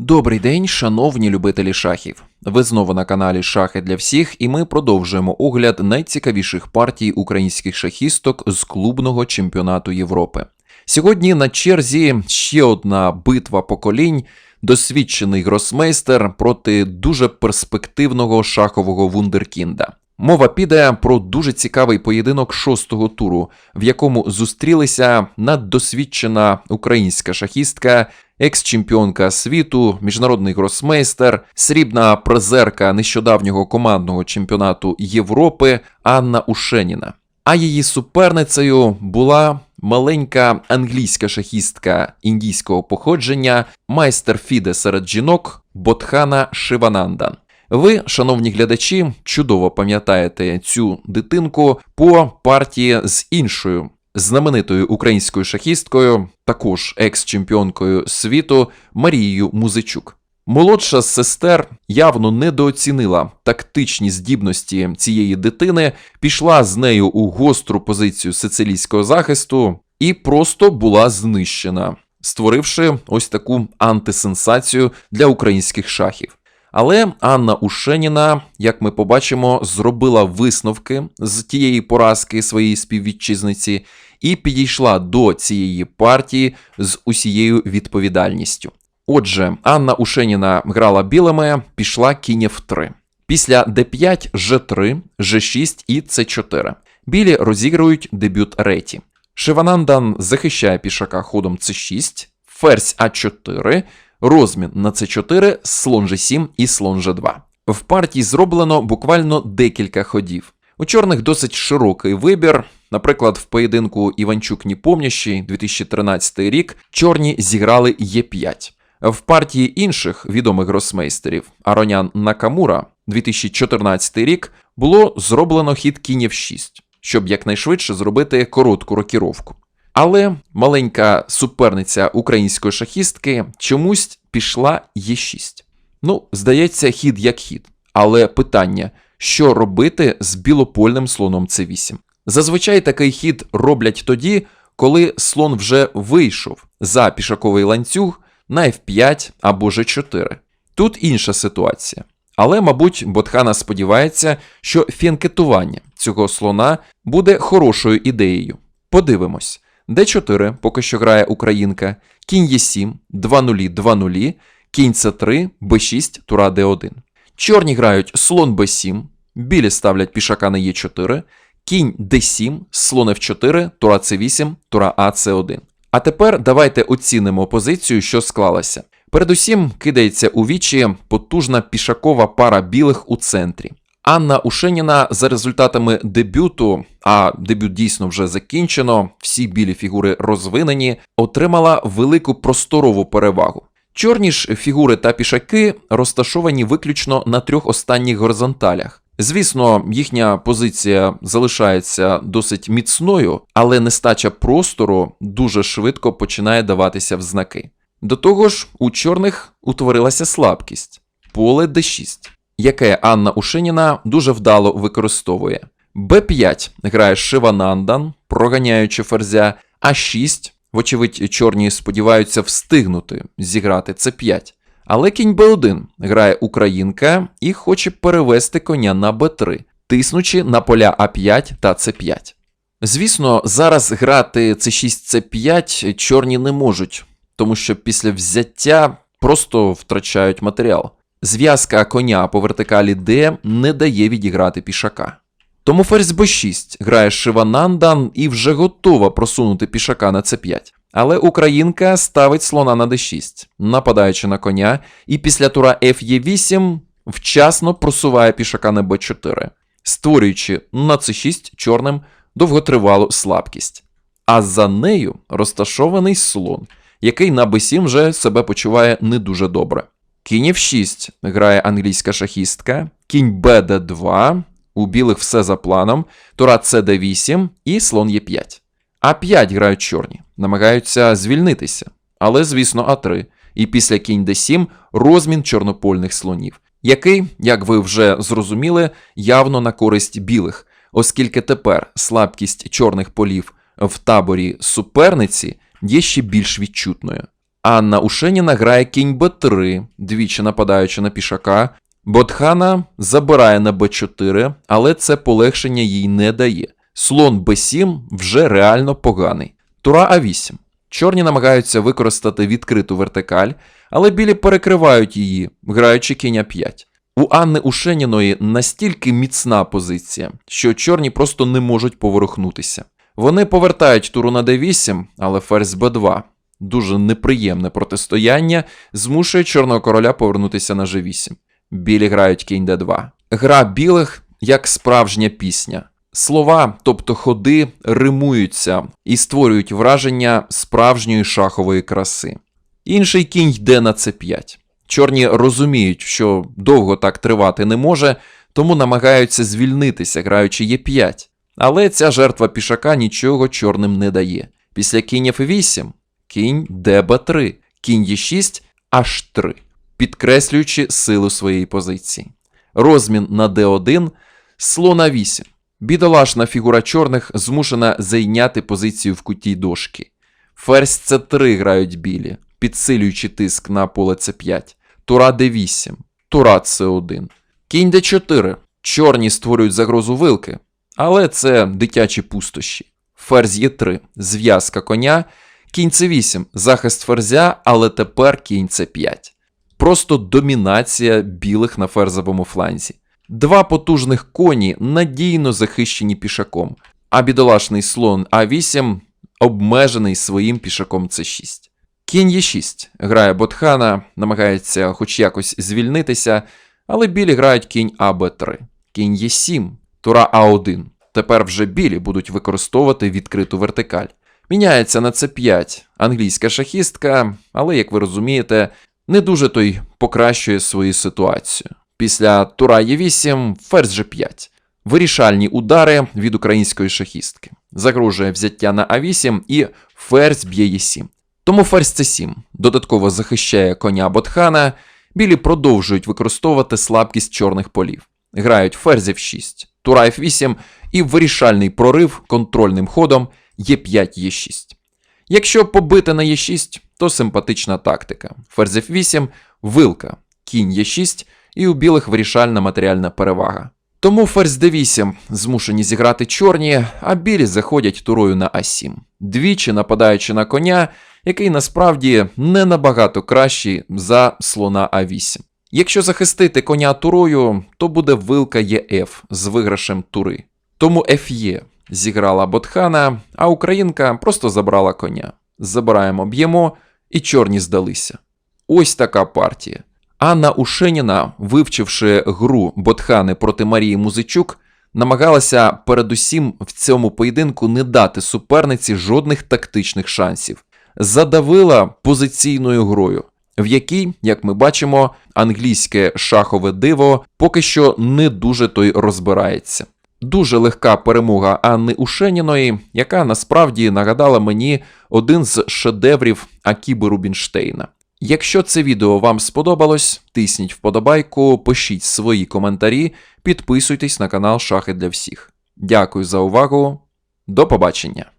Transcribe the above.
Добрий день, шановні любителі шахів. Ви знову на каналі Шахи для всіх, і ми продовжуємо огляд найцікавіших партій українських шахісток з клубного чемпіонату Європи. Сьогодні на черзі ще одна битва поколінь, досвідчений гросмейстер проти дуже перспективного шахового вундеркінда. Мова піде про дуже цікавий поєдинок шостого туру, в якому зустрілися наддосвідчена українська шахістка, екс-чемпіонка світу, міжнародний гросмейстер, срібна призерка нещодавнього командного чемпіонату Європи Анна Ушеніна. А її суперницею була маленька англійська шахістка індійського походження, майстер Фіде серед жінок Ботхана Шиванандан. Ви, шановні глядачі, чудово пам'ятаєте цю дитинку по партії з іншою знаменитою українською шахісткою, також екс-чемпіонкою світу Марією Музичук. Молодша з сестер явно недооцінила тактичні здібності цієї дитини, пішла з нею у гостру позицію сицилійського захисту і просто була знищена, створивши ось таку антисенсацію для українських шахів. Але Анна Ушеніна, як ми побачимо, зробила висновки з тієї поразки своєї співвітчизниці і підійшла до цієї партії з усією відповідальністю. Отже, Анна Ушеніна грала білими, пішла кінь F3. Після d5, G3, G6 і C4. Білі розігрують дебют реті. Шиванандан захищає пішака ходом C6, ферзь А4, розмін на c4, слон g7 і слон g2. В партії зроблено буквально декілька ходів. У чорних досить широкий вибір. Наприклад, в поєдинку Іванчук Ніпомнящий 2013 рік чорні зіграли Е5. В партії інших відомих гросмейстерів Аронян Накамура 2014 рік було зроблено хід кінь F6, щоб якнайшвидше зробити коротку рокіровку. Але маленька суперниця української шахістки чомусь пішла Е6. Ну, здається, хід як хід. Але питання, що робити з білопольним слоном С8? Зазвичай такий хід роблять тоді, коли слон вже вийшов за пішаковий ланцюг на F5 або G4. Тут інша ситуація. Але, мабуть, Ботхана сподівається, що фінкетування цього слона буде хорошою ідеєю. Подивимось. Д4 поки що грає Українка, кінь Е7, 2-0, 2-0, кінь С3, Б6, тура Д1. Чорні грають слон Б7, білі ставлять пішака на Е4, кінь Д7, слон Ф4, тура С8, тура А С1. А тепер давайте оцінимо позицію, що склалася. Передусім кидається у вічі потужна пішакова пара білих у центрі. Анна Ушеніна за результатами дебюту, а дебют дійсно вже закінчено, всі білі фігури розвинені, отримала велику просторову перевагу. Чорні ж фігури та пішаки розташовані виключно на трьох останніх горизонталях. Звісно, їхня позиція залишається досить міцною, але нестача простору дуже швидко починає даватися в знаки. До того ж, у чорних утворилася слабкість поле d6 яке Анна Ушеніна дуже вдало використовує. Б5 грає Шиванандан, проганяючи ферзя, А6, вочевидь, чорні сподіваються встигнути зіграти С5. Але кінь Б1 грає Українка і хоче перевести коня на Б3, тиснучи на поля А5 та С5. Звісно, зараз грати С6 С5 чорні не можуть, тому що після взяття просто втрачають матеріал. Зв'язка коня по вертикалі D не дає відіграти пішака. Тому ферзь b6 грає Шиванандан і вже готова просунути пішака на c5. Але українка ставить слона на d6, нападаючи на коня, і після тура F'E8 вчасно просуває пішака на b4, створюючи на c6 чорним довготривалу слабкість. А за нею розташований слон, який на b7 вже себе почуває не дуже добре. Кінь F6 грає англійська шахістка, кінь БД2, у білих все за планом, тура CD8 і слон Е5. А5 грають чорні, намагаються звільнитися, але, звісно, А3. І після кінь d7 розмін чорнопольних слонів, який, як ви вже зрозуміли, явно на користь білих, оскільки тепер слабкість чорних полів в таборі суперниці є ще більш відчутною. Анна Ушеніна грає кінь Б3, двічі нападаючи на пішака. Ботхана забирає на Б4, але це полегшення їй не дає. Слон Б7 вже реально поганий. Тура А8. Чорні намагаються використати відкриту вертикаль, але білі перекривають її, граючи кінь А5. У Анни Ушеніної настільки міцна позиція, що чорні просто не можуть поворухнутися. Вони повертають туру на d8, але ферзь b2. Дуже неприємне протистояння змушує чорного короля повернутися на g8. Білі грають кінь d2. Гра білих як справжня пісня. Слова, тобто ходи, римуються і створюють враження справжньої шахової краси. Інший кінь йде на c5. Чорні розуміють, що довго так тривати не може, тому намагаються звільнитися, граючи Е5. Але ця жертва пішака нічого чорним не дає. Після кінь F8 кінь ДБ3, кінь Е6 H3, підкреслюючи силу своєї позиції. Розмін на D1, слон А8. Бідолашна фігура чорних змушена зайняти позицію в куті дошки. Ферзь С3 грають білі, підсилюючи тиск на поле С5. Тура Д8, Тура С1. Кінь Д4. Чорні створюють загрозу вилки, але це дитячі пустощі. Ферзь Е3, зв'язка коня, кінь С8, захист ферзя, але тепер кінь С5. Просто домінація білих на ферзовому фланзі. Два потужних коні надійно захищені пішаком, а бідолашний слон А8 обмежений своїм пішаком С6. Кінь Е6 грає Ботхана, намагається хоч якось звільнитися, але білі грають кінь АБ3. Кінь Е7, тура А1. Тепер вже білі будуть використовувати відкриту вертикаль. Міняється на С5 англійська шахістка, але, як ви розумієте, не дуже той покращує свою ситуацію. Після тура Е8 ферзь G5. Вирішальні удари від української шахістки. Загрожує взяття на А8 і ферзь б'є Е7. Тому ферзь С7 додатково захищає коня Ботхана, білі продовжують використовувати слабкість чорних полів. Грають ферзь F6, тура F8 і вирішальний прорив контрольним ходом Е5 Е6. Якщо побити на Е6, то симпатична тактика. Ферзь F8, вилка, кінь Е6 і у білих вирішальна матеріальна перевага. Тому ферзь d8 змушені зіграти чорні, а білі заходять турою на А7, двічі нападаючи на коня, який насправді не набагато кращий за слона А8. Якщо захистити коня турою, то буде вилка ЕФ з виграшем тури. Тому Ф'є зіграла Ботхана, а українка просто забрала коня. Забираємо б'ємо, і чорні здалися. Ось така партія. Анна Ушеніна, вивчивши гру Ботхани проти Марії Музичук, намагалася передусім в цьому поєдинку не дати суперниці жодних тактичних шансів, задавила позиційною грою, в якій, як ми бачимо, англійське шахове диво поки що не дуже той розбирається. Дуже легка перемога Анни Ушеніної, яка насправді нагадала мені один з шедеврів Акіби Рубінштейна. Якщо це відео вам сподобалось, тисніть вподобайку, пишіть свої коментарі, підписуйтесь на канал Шахи для всіх. Дякую за увагу. До побачення!